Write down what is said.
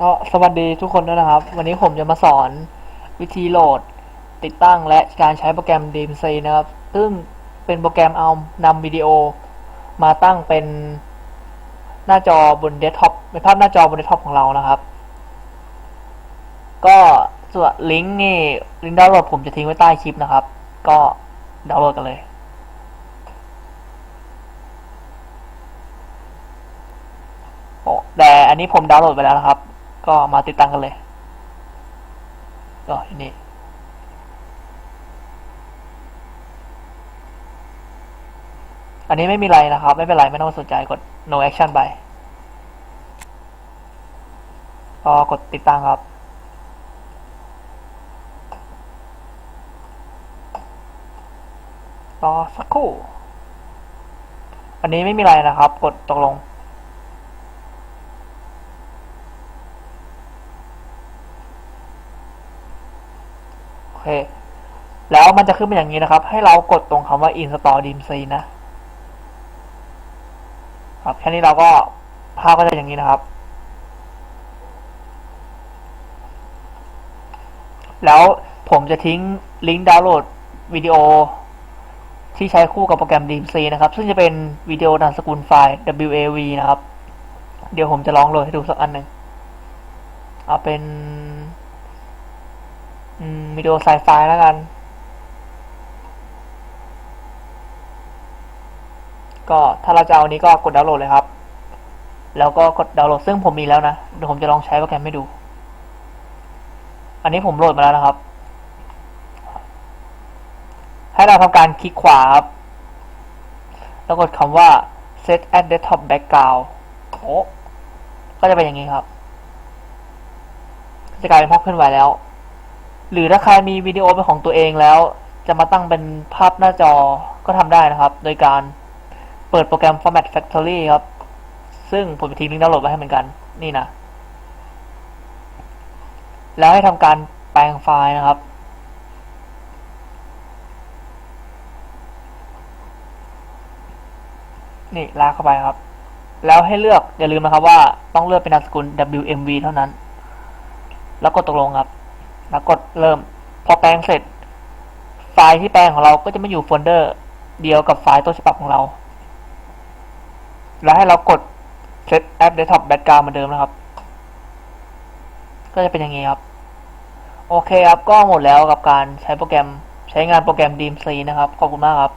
ก็สวัสดีทุกคนด้วยนะครับ วันนี้ผมจะมาสอนวิธีโหลด ติดตั้งและการใช้โปรแกรม DMC นะครับ ซึ่งเป็นโปรแกรมเอานำวิดีโอ มาตั้งเป็นหน้าจอบนเดสก์ท็อปเป็นภาพหน้าจอบนเดสก์ท็อปของเรานะครับ ก็ส่วนลิงก์นี่ลิงก์ดาวน์โหลดผมจะทิ้งไว้ใต้คลิปนะครับ ก็ดาวน์โหลดกันเลยแต่อันนี้ผมดาวน์โหลดไปแล้วนะครับ ก็มาติดตั้งกันเลย ก็ที่นี่อันนี้ไม่มีไรนะครับ ไม่เป็นไร ไม่ต้องสนใจกด no action ไปก็กดติดตั้งครับ รอสักครู่ อันนี้ไม่มีไรนะครับ กดตกลง เค แล้วมันจะขึ้นมาอย่างนี้นะครับ ให้เรากดตรงคำว่า install DMC นะครับแค่นี้เราก็ภาพก็จะอย่างนี้นะครับ แล้วผมจะทิ้งลิงก์ดาวน์โหลดวิดีโอที่ใช้คู่กับโปรแกรม DMC นะครับ ซึ่งจะเป็นวิดีโอนามสกุลไฟล์ WAV นะครับ เดี๋ยวผมจะลองโหลดให้ดูสักอันหนึ่งเอาเป็น วิดีโอไซไฟแล้วกัน ก็ถ้าเราจะเอาอันนี้ก็กดดาวน์โหลดเลยครับ แล้วก็กดดาวน์โหลดซึ่งผมมีแล้วนะเดี๋ยวผมจะลองใช้โปรแกรมให้ดู อันนี้ผมโหลดมาแล้วนะครับ ให้เราทำการคลิกขวาครับแล้วกดคำว่า set at desktop background โอ้ก็จะเป็นอย่างนี้ครับ จะกลายเป็นภาพเคลื่อนไหวแล้ว หรือถ้าใครมีวิดีโอเป็นของตัวเองแล้ว จะมาตั้งเป็นภาพหน้าจอก็ทำได้นะครับ โดยการเปิดโปรแกรม Format Factory ครับ ซึ่งผมทิ้งลิงก์ดาวน์โหลดไว้ให้เหมือนกันนี่นะ แล้วให้ทำการแปลงไฟล์นะครับนี่ลากเข้าไปครับ แล้วให้เลือกอย่าลืมนะครับว่าต้องเลือกเป็นนามสกุล WMV เท่านั้น แล้วกดตกลงครับ แล้วกดเริ่ม พอแปลงเสร็จ ไฟล์ที่แปลงของเราก็จะมาอยู่โฟลเดอร์เดียวกับไฟล์ต้นฉบับของเรา แล้วให้เรากด set app desktop background เหมือนเดิมนะครับ ก็จะเป็นอย่างนี้ครับ โอเคครับ ก็หมดแล้วกับการใช้โปรแกรมใช้งานโปรแกรม DMC นะครับ ขอบคุณมากครับ